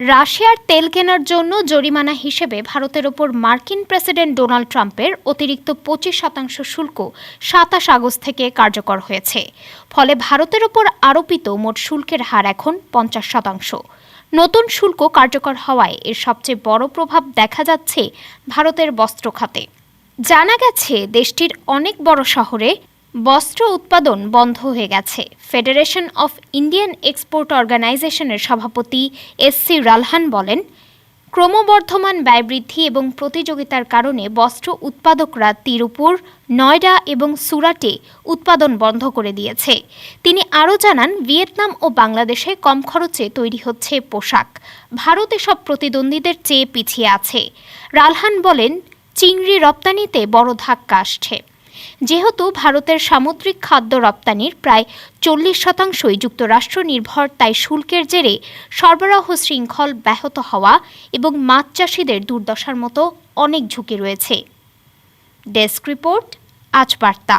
রাশিয়ার তেল কেনার জন্য জরিমানা হিসেবে ভারতের ওপর মার্কিন প্রেসিডেন্ট ডোনাল্ড ট্রাম্পের অতিরিক্ত পঁচিশ শতাংশ শুল্ক সাতাশ আগস্ট থেকে কার্যকর হয়েছে। ফলে ভারতের ওপর আরোপিত মোট শুল্কের হার এখন পঞ্চাশ শতাংশ। নতুন শুল্ক কার্যকর হওয়ায় এর সবচেয়ে বড় প্রভাব দেখা যাচ্ছে ভারতের বস্ত্র খাতে। জানা গেছে, দেশটির অনেক বড় শহরে বস্ত্র উৎপাদন বন্ধ হয়ে গেছে। ফেডারেশন অফ ইন্ডিয়ান এক্সপোর্ট অর্গানাইজেশনের সভাপতি এস সি রালহান বলেন, ক্রমবর্ধমান ব্যয় বৃদ্ধি এবং প্রতিযোগিতার কারণে বস্ত্র উৎপাদকরা তিরুপুর নয়ডা এবং সুরাটে উৎপাদন বন্ধ করে দিয়েছে। তিনি আরও জানান, ভিয়েতনাম ও বাংলাদেশে কম খরচে তৈরি হচ্ছে পোশাক। ভারত এসব প্রতিদ্বন্দ্বীদের চেয়ে পিছিয়ে আছে। রালহান বলেন, চিংড়ি রপ্তানিতে বড় ধাক্কা আসছে। যেহেতু ভারতের সামুদ্রিক খাদ্য রপ্তানির প্রায় চল্লিশ শতাংশই যুক্তরাষ্ট্র নির্ভর, তাই শুল্কের জেরে সরবরাহ শৃঙ্খল ব্যাহত হওয়া এবং মাছ চাষিদের দুর্দশার মতো অনেক ঝুঁকি রয়েছে। ডেস্ক রিপোর্ট, আজ বার্তা।